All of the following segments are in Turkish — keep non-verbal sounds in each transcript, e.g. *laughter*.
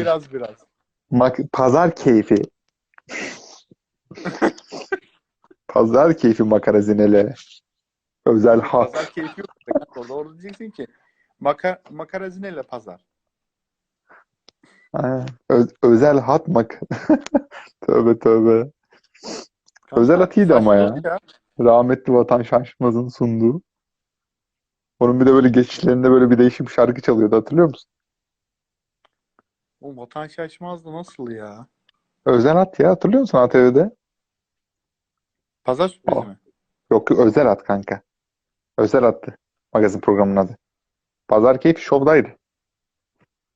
Biraz biraz. Mak- pazar keyfi. Pazar keyfi makarazine Özel hat. Pazar keyfi yok. Orada, orada diyeceksin ki maka, makarazineyle pazar. Ha, ö- özel hat mak. *laughs* Tövbe tövbe. Kanka, Özel at iyiydi ama ya. saçmalık Rahmetli Vatan Şaşmaz'ın sunduğu. Onun bir de böyle geçişlerinde böyle bir değişik bir şarkı çalıyordu hatırlıyor musun? O vatan şaşmazdı nasıl ya? Özel at ya hatırlıyor musun ATV'de? Pazar sürprizi Oh. mi? Yok özel at kanka. Özel attı. Magazin programının adı. Pazar Keyfi Show'daydı.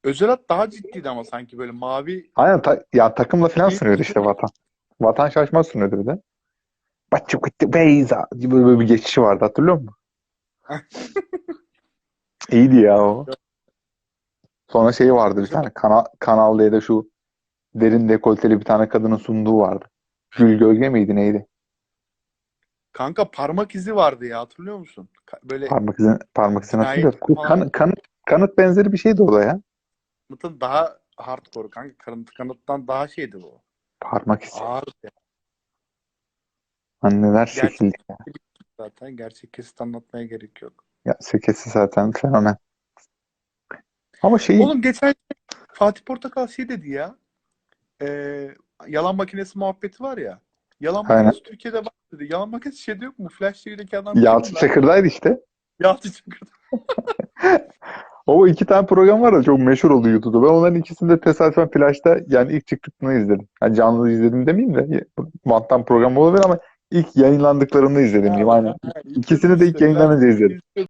Özel at daha ciddiydi ama sanki böyle mavi Aynen ta- ya takımla falan sunuyordu işte Vatan. Vatan Şaşmaz sunuyordu bir de. Bacı kutu beyza gibi böyle bir geçişi vardı hatırlıyor musun? *laughs* İyiydi ya o. Sonra şey vardı bir tane Kanal, Kanal D'de şu derin dekolteli bir tane kadının sunduğu vardı. Gül Gölge miydi neydi? kanka parmak izi vardı ya hatırlıyor musun? Böyle Parmak izi, parmak izi nasıl falan. kan- kanıt, kanıt benzeri bir şeydi o da ya. kanıtın daha hardcore kanka. Kanıt, kanıttan daha şeydi bu. Parmak izi. Ağır ya. Anneler Gerçek- şekilli. ya. zaten. Gerçek kesit anlatmaya gerek yok. Ya sekesi zaten fenomen. Ama şeyi Oğlum geçen Fatih Portakal şey dedi ya. Eee yalan makinesi muhabbeti var ya. Yalan Aynen. makinesi Türkiye'de var dedi. Yalan makinesi şeyde yok mu? Flash TV'deki adam Yalçın? Çakır'daydı işte. Yalçın Çakır. *laughs* O iki tane program var da çok meşhur oldu YouTube'da. Ben onların ikisini de tesadüfen Flash'ta yani ilk çıktıklarını izledim. Yani canlı izledim demeyeyim de banttan program olabilir ama ilk yayınlandıklarını izledim diyeyim. Aynen. İkisini de ilk yayınlanınca izledim.